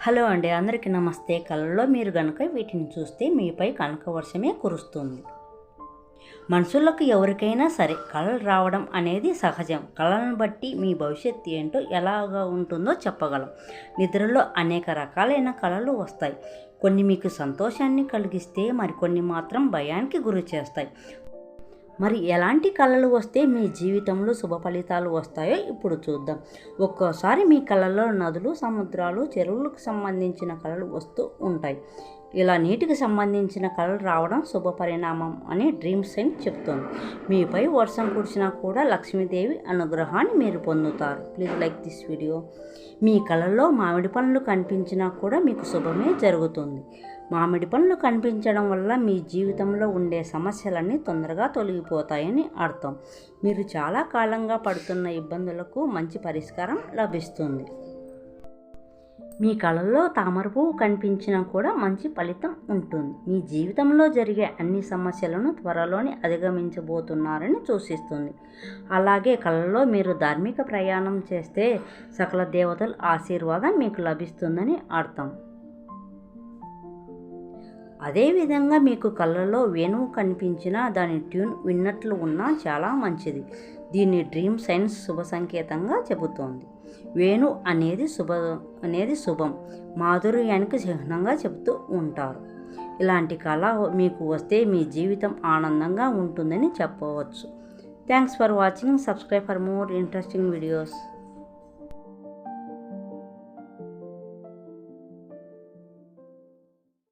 Hello అండి అందరికీ నమస్తే. కళ్ళలో మీరు గనుక వీటిని చూస్తే మీపై కనక వర్షమే కురుస్తుంది. మనుషులకు ఎవరికైనా సరే కళలు రావడం అనేది సహజం. కళలను బట్టి మీ భవిష్యత్తు ఏంటో ఎలాగా ఉంటుందో చెప్పగలం. నిద్రలో అనేక రకాలైన కళలు వస్తాయి. కొన్ని మీకు సంతోషాన్ని కలిగిస్తే మరికొన్ని మాత్రం భయానికి గురి చేస్తాయి మరి ఎలాంటి కళలు వస్తే మీ జీవితంలో శుభ ఫలితాలు వస్తాయో ఇప్పుడు చూద్దాం. ఒక్కోసారి మీ కళల్లో నదులు సముద్రాలు చెరువులకు సంబంధించిన కళలు వస్తూ ఉంటాయి. ఇలా నీటికి సంబంధించిన కళలు రావడం శుభ పరిణామం అని డ్రీమ్ సైన్ చెప్తోంది. మీపై వర్షం కురిసినా కూడా లక్ష్మీదేవి అనుగ్రహాన్ని మీరు పొందుతారు. Please like this video. మీ కళల్లో మామిడి పండ్లు కనిపించినా కూడా మీకు శుభమే జరుగుతుంది. మామిడి పండ్లు కనిపించడం వల్ల మీ జీవితంలో ఉండే సమస్యలన్నీ తొందరగా తొలగిపోతాయని అర్థం. మీరు చాలా కాలంగా పడుతున్న ఇబ్బందులకు మంచి పరిష్కారం లభిస్తుంది. మీ కళల్లో తామర పువ్వు కనిపించినా కూడా మంచి ఫలితం ఉంటుంది. మీ జీవితంలో జరిగే అన్ని సమస్యలను త్వరలోనే అధిగమించబోతున్నారని సూచిస్తుంది. అలాగే కళల్లో మీరు ధార్మిక ప్రయాణం చేస్తే సకల దేవతల ఆశీర్వాదం మీకు లభిస్తుందని అర్థం. అదేవిధంగా మీకు కళ్ళలో వేణువు కనిపించినా దాని ట్యూన్ విన్నట్లు ఉన్నా చాలా మంచిది. దీన్ని డ్రీమ్ సైన్స్ శుభ సంకేతంగా చెబుతోంది. వేణు అనేది శుభ అనేది శుభం. మాధుర్యానికి చిహ్నంగా చెబుతూ ఉంటారు. ఇలాంటి కళ మీకు వస్తే మీ జీవితం ఆనందంగా ఉంటుందని చెప్పవచ్చు. Thanks for watching subscribe for more interesting videos